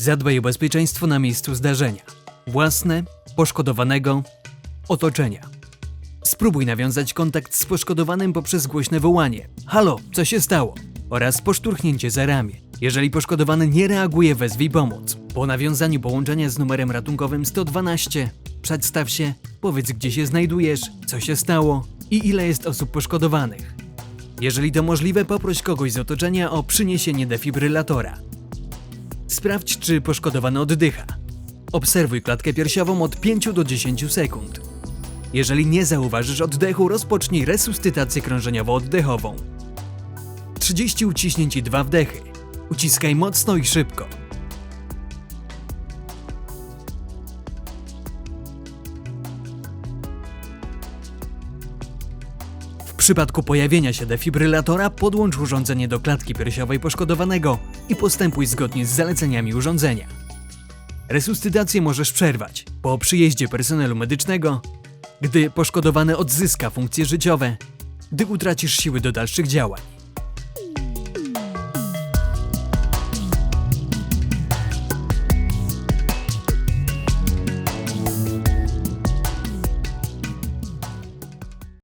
Zadbaj o bezpieczeństwo na miejscu zdarzenia. Własne, poszkodowanego, otoczenia. Spróbuj nawiązać kontakt z poszkodowanym poprzez głośne wołanie: Halo, co się stało? oraz poszturchnięcie za ramię. Jeżeli poszkodowany nie reaguje, wezwij pomoc. Po nawiązaniu połączenia z numerem ratunkowym 112, przedstaw się, powiedz gdzie się znajdujesz, co się stało i ile jest osób poszkodowanych. Jeżeli to możliwe, poproś kogoś z otoczenia o przyniesienie defibrylatora. Sprawdź, czy poszkodowany oddycha. Obserwuj klatkę piersiową od 5 do 10 sekund. Jeżeli nie zauważysz oddechu, rozpocznij resuscytację krążeniowo-oddechową. 30 uciśnięć i 2 wdechy. Uciskaj mocno i szybko. Przypadku pojawienia się defibrylatora podłącz urządzenie do klatki piersiowej poszkodowanego i postępuj zgodnie z zaleceniami urządzenia. Resuscytację możesz przerwać po przyjeździe personelu medycznego, gdy poszkodowany odzyska funkcje życiowe, gdy utracisz siły do dalszych działań.